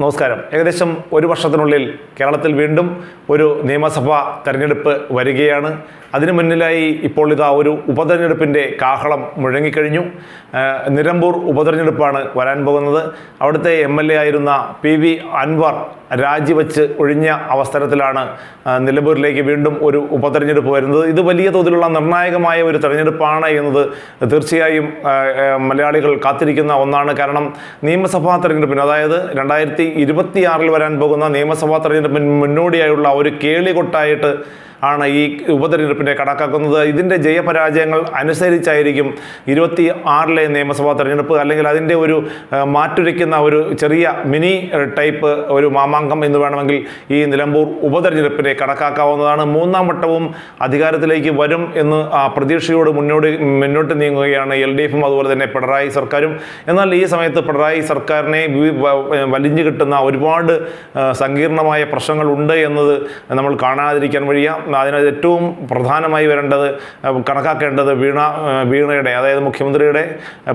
നമസ്കാരം. ഏകദേശം ഒരു വർഷത്തിനുള്ളിൽ കേരളത്തിൽ വീണ്ടും ഒരു നിയമസഭാ തെരഞ്ഞെടുപ്പ് വരികയാണ്. അതിനു മുന്നിലായി ഇപ്പോൾ ഇതാ ഒരു ഉപതെരഞ്ഞെടുപ്പിന്റെ കാഹളം മുഴങ്ങിക്കഴിഞ്ഞു. നിലമ്പൂർ ഉപതെരഞ്ഞെടുപ്പാണ് വരാൻ പോകുന്നത്. അവിടുത്തെ എം എൽ എ ആയിരുന്ന പി വി അൻവർ രാജിവെച്ച് ഒഴിഞ്ഞ അവസരത്തിലാണ് നിലമ്പൂരിലേക്ക് വീണ്ടും ഒരു ഉപതെരഞ്ഞെടുപ്പ് വരുന്നത്. ഇത് വലിയ തോതിലുള്ള നിർണായകമായ ഒരു തെരഞ്ഞെടുപ്പാണ് എന്നത് തീർച്ചയായും മലയാളികൾ കാത്തിരിക്കുന്ന ഒന്നാണ്. കാരണം നിയമസഭാ തെരഞ്ഞെടുപ്പിന് അതായത് രണ്ടായിരത്തി ഇരുപത്തിയാറിൽ വരാൻ പോകുന്ന നിയമസഭാ തെരഞ്ഞെടുപ്പിന് മുന്നോടിയായുള്ള ഒരു കേളികൊട്ടായിട്ട് ആണ് ഈ ഉപതെരഞ്ഞെടുപ്പിനെ കണക്കാക്കുന്നത്. ഇതിന്റെ ജയപരാജയങ്ങൾ അനുസരിച്ചായിരിക്കും ഇരുപത്തി ആറിലെ നിയമസഭാ തെരഞ്ഞെടുപ്പ് അല്ലെങ്കിൽ അതിന്റെ ഒരു മാറ്റുരയ്ക്കുന്ന ഒരു ചെറിയ മിനി ടൈപ്പ് ഒരു മാമാങ്കം എന്ന് വേണമെങ്കിൽ ഈ നിലമ്പൂർ ഉപതെരഞ്ഞെടുപ്പിനെ കണക്കാക്കാവുന്നതാണ്. മൂന്നാം വട്ടവും അധികാരത്തിലേക്ക് വരും എന്ന് ആ പ്രതീക്ഷയോട് മുന്നോട്ട് മുന്നോട്ട് നീങ്ങുകയാണ് എൽ ഡി എഫും അതുപോലെ തന്നെ പിണറായി സർക്കാരും. എന്നാൽ ഈ സമയത്ത് പിണറായി സർക്കാരിനെ വലിഞ്ഞു കിട്ടുന്ന ഒരുപാട് സങ്കീർണമായ പ്രശ്നങ്ങളുണ്ട് എന്നത് നമ്മൾ കാണാതിരിക്കാൻ വഴിയ അതിന് ഏറ്റവും പ്രധാനമായി വരേണ്ടത് കണക്കാക്കേണ്ടത് വീണ വീണയുടെ അതായത് മുഖ്യമന്ത്രിയുടെ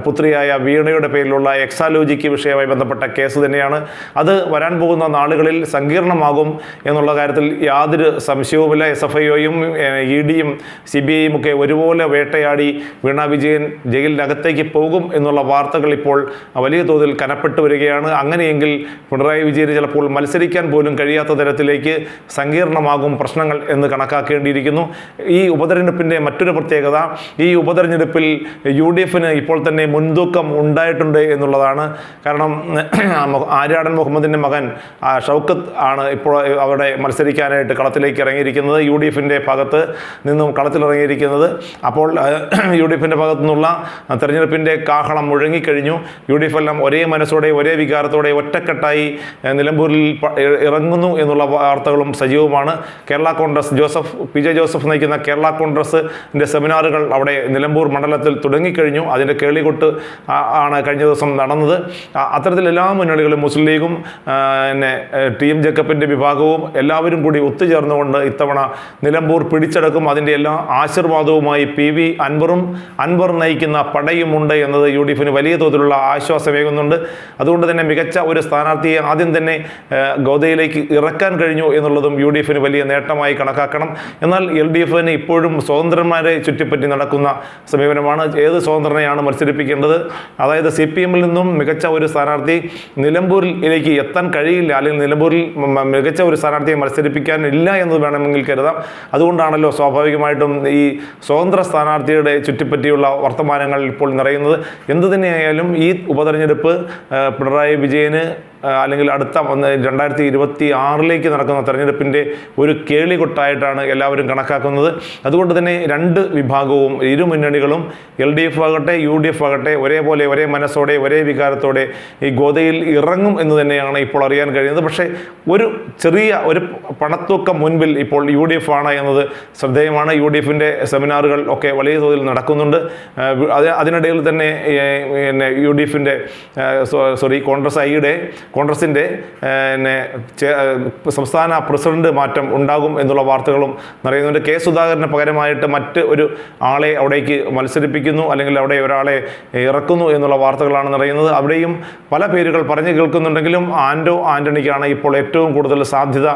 പുത്രിയായ വീണയുടെ പേരിലുള്ള എക്സാലോജിക്ക് വിഷയമായി ബന്ധപ്പെട്ട കേസ് തന്നെയാണ്. അത് വരാൻ പോകുന്ന നാളുകളിൽ സങ്കീർണമാകും എന്നുള്ള കാര്യത്തിൽ യാതൊരു സംശയവുമില്ല. എസ് എഫ് ഐയും ഇ ഡിയും സി ബി ഐയും ഒക്കെ ഒരുപോലെ വേട്ടയാടി വീണ വിജയൻ ജയിലിനകത്തേക്ക് പോകും എന്നുള്ള വാർത്തകൾ ഇപ്പോൾ വലിയ തോതിൽ കനപ്പെട്ടു വരികയാണ്. അങ്ങനെയെങ്കിൽ പിണറായി വിജയന് ചിലപ്പോൾ മത്സരിക്കാൻ പോലും കഴിയാത്ത തരത്തിലേക്ക് സങ്കീർണമാകും പ്രശ്നങ്ങൾ എന്ന് കണക്കാക്കേണ്ടിയിരിക്കുന്നു. ഈ ഉപതെരഞ്ഞെടുപ്പിന്റെ മറ്റൊരു പ്രത്യേകത ഈ ഉപതെരഞ്ഞെടുപ്പിൽ യു ഡി എഫിന് ഇപ്പോൾ തന്നെ മുൻതൂക്കം ഉണ്ടായിട്ടുണ്ട് എന്നുള്ളതാണ്. കാരണം ആര്യാടൻ മുഹമ്മദിന്റെ മകൻ ഷൗക്കത്ത് ആണ് ഇപ്പോൾ അവിടെ മത്സരിക്കാനായിട്ട് കളത്തിലേക്ക് ഇറങ്ങിയിരിക്കുന്നത് യു ഡി എഫിന്റെ ഭാഗത്ത് നിന്നും കളത്തിലിറങ്ങിയിരിക്കുന്നത്. അപ്പോൾ യു ഡി എഫിന്റെ ഭാഗത്തു നിന്നുള്ള തെരഞ്ഞെടുപ്പിന്റെ കാഹളം മുഴങ്ങിക്കഴിഞ്ഞു. യു ഡി എഫ് എല്ലാം ഒരേ മനസ്സോടെ ഒരേ വികാരത്തോടെ ഒറ്റക്കെട്ടായി നിലമ്പൂരിൽ ഇറങ്ങുന്നു എന്നുള്ള വാർത്തകളും സജീവമാണ്. കേരള കോൺഗ്രസ് ജോസഫ് പി ജെ ജോസഫ് നയിക്കുന്ന കേരള കോൺഗ്രസിന്റെ സെമിനാറുകൾ അവിടെ നിലമ്പൂർ മണ്ഡലത്തിൽ തുടങ്ങിക്കഴിഞ്ഞു. അതിന്റെ കേളികൊട്ട് ആണ് കഴിഞ്ഞ ദിവസം നടന്നത്. അത്തരത്തിൽ എല്ലാ മുന്നണികളും മുസ്ലിം ലീഗും പിന്നെ ടി എം ജേക്കബിന്റെ വിഭാഗവും എല്ലാവരും കൂടി ഒത്തുചേർന്നുകൊണ്ട് ഇത്തവണ നിലമ്പൂർ പിടിച്ചെടുക്കും. അതിന്റെ എല്ലാ ആശീർവാദവുമായി പി വി അൻവറും അൻവർ നയിക്കുന്ന പടയുമുണ്ട് എന്നത് യു ഡി എഫിന് വലിയ തോതിലുള്ള ആശ്വാസമേകുന്നുണ്ട്. അതുകൊണ്ട് തന്നെ മികച്ച ഒരു സ്ഥാനാർത്ഥിയെ ആദ്യം തന്നെ ഗോദയിലേക്ക് ഇറക്കാൻ കഴിഞ്ഞു എന്നുള്ളതും യു ഡി എഫിന് വലിയ നേട്ടമായി കണക്കാക്കണം. എന്നാൽ എൽ ഡി എഫിന് ഇപ്പോഴും സ്വതന്ത്രന്മാരെ ചുറ്റിപ്പറ്റി നടക്കുന്ന സമീപനമാണ്. ഏത് സ്വതന്ത്രനെയാണ് മത്സരിപ്പിക്കേണ്ടത്? അതായത് സി പി എമ്മിൽ നിന്നും മികച്ച ഒരു സ്ഥാനാർത്ഥി നിലമ്പൂരിലേക്ക് എത്താൻ കഴിയില്ല. അല്ലെങ്കിൽ നിലമ്പൂരിൽ മികച്ച ഒരു സ്ഥാനാർത്ഥിയെ മത്സരിപ്പിക്കാൻ ഇല്ല എന്ന് വേണമെങ്കിൽ കരുതാം. അതുകൊണ്ടാണല്ലോ സ്വാഭാവികമായിട്ടും ഈ സ്വതന്ത്ര സ്ഥാനാർത്ഥിയുടെ ചുറ്റിപ്പറ്റിയുള്ള വർത്തമാനങ്ങൾ ഇപ്പോൾ നിറയുന്നത്. എന്തു തന്നെയായാലും ഈ ഉപതെരഞ്ഞെടുപ്പ് പിണറായി വിജയന് അല്ലെങ്കിൽ അടുത്ത രണ്ടായിരത്തി ഇരുപത്തി ആറിലേക്ക് നടക്കുന്ന തെരഞ്ഞെടുപ്പിന്റെ ഒരു കേളികൊട്ടായിട്ടാണ് എല്ലാവരും കണക്കാക്കുന്നത്. അതുകൊണ്ട് തന്നെ രണ്ട് വിഭാഗവും ഇരു മുന്നണികളും എൽ ഡി എഫ് ആകട്ടെ യു ഡി എഫ് ആകട്ടെ ഒരേപോലെ ഒരേ മനസ്സോടെ ഒരേ വികാരത്തോടെ ഈ ഗോതയിൽ ഇറങ്ങും എന്ന് തന്നെയാണ് ഇപ്പോൾ അറിയാൻ കഴിയുന്നത്. പക്ഷേ ഒരു ചെറിയ ഒരു പണത്തൂക്കം മുൻപിൽ ഇപ്പോൾ യു ഡി എഫ് ആണ് എന്നത് ശ്രദ്ധേയമാണ്. യു ഡി എഫിന്റെ സെമിനാറുകൾ ഒക്കെ വലിയ തോതിൽ നടക്കുന്നുണ്ട്. അതിനിടയിൽ തന്നെ പിന്നെ യു ഡി എഫിന്റെ സോറി കോൺഗ്രസ് ഐയുടെ കോൺഗ്രസിന്റെ പിന്നെ സംസ്ഥാന പ്രസിഡന്റ് മാറ്റം ഉണ്ടാകും എന്നുള്ള വാർത്തകളും നിറയുന്നുണ്ട്. കെ സുധാകരന് പകരമായിട്ട് മറ്റ് ഒരു ആളെ അവിടേക്ക് മത്സരിപ്പിക്കുന്നു അല്ലെങ്കിൽ അവിടെ ഒരാളെ ഇറക്കുന്നു എന്നുള്ള വാർത്തകളാണ് നിറയുന്നത്. അവിടെയും പല പേരുകൾ പറഞ്ഞു കേൾക്കുന്നുണ്ടെങ്കിലും ആൻഡോ ആന്റണിക്കാണ് ഇപ്പോൾ ഏറ്റവും കൂടുതൽ സാധ്യത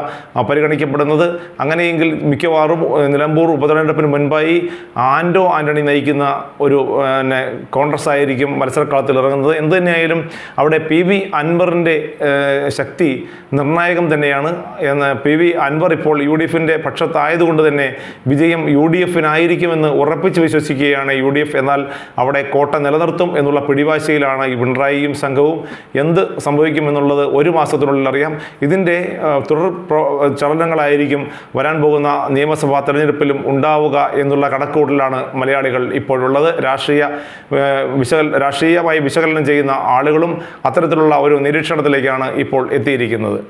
പരിഗണിക്കപ്പെടുന്നത്. അങ്ങനെയെങ്കിൽ മിക്കവാറും നിലമ്പൂർ ഉപതെരഞ്ഞെടുപ്പിന് മുൻപായി ആൻഡോ ആന്റണി നയിക്കുന്ന ഒരു പിന്നെ കോൺഗ്രസ് ആയിരിക്കും മത്സരക്കളത്തിൽ ഇറങ്ങുന്നത്. എന്തു തന്നെയായാലും അവിടെ പി വി അൻവറിന്റെ ശക്തി നിർണായകം തന്നെയാണ് എന്ന് പി വി അൻവർ ഇപ്പോൾ യു ഡി എഫിന്റെ പക്ഷത്തായതുകൊണ്ട് തന്നെ വിജയം യു ഡി എഫിനായിരിക്കുമെന്ന് ഉറപ്പിച്ച് വിശ്വസിക്കുകയാണ് യു ഡി എഫ്. എന്നാൽ അവിടെ കോട്ട നിലനിർത്തും എന്നുള്ള പിടിവാശിയിലാണ് ഈ പിണറായിയും സംഘവും. എന്ത് സംഭവിക്കുമെന്നുള്ളത് ഒരു മാസത്തിനുള്ളിൽ അറിയാം. ഇതിന്റെ തുടർ ചലനങ്ങളായിരിക്കും വരാൻ പോകുന്ന നിയമസഭാ തെരഞ്ഞെടുപ്പിലും ഉണ്ടാവുക എന്നുള്ള കണക്കുകൂട്ടലാണ് മലയാളികൾ ഇപ്പോഴുള്ളത്. രാഷ്ട്രീയ വിശകല രാഷ്ട്രീയമായി വിശകലനം ചെയ്യുന്ന ആളുകളും അത്തരത്തിലുള്ള ഒരു നിരീക്ഷണത്തിലേക്കാണ് ഇപ്പോൾ എത്തിയിരിക്കുന്നത്.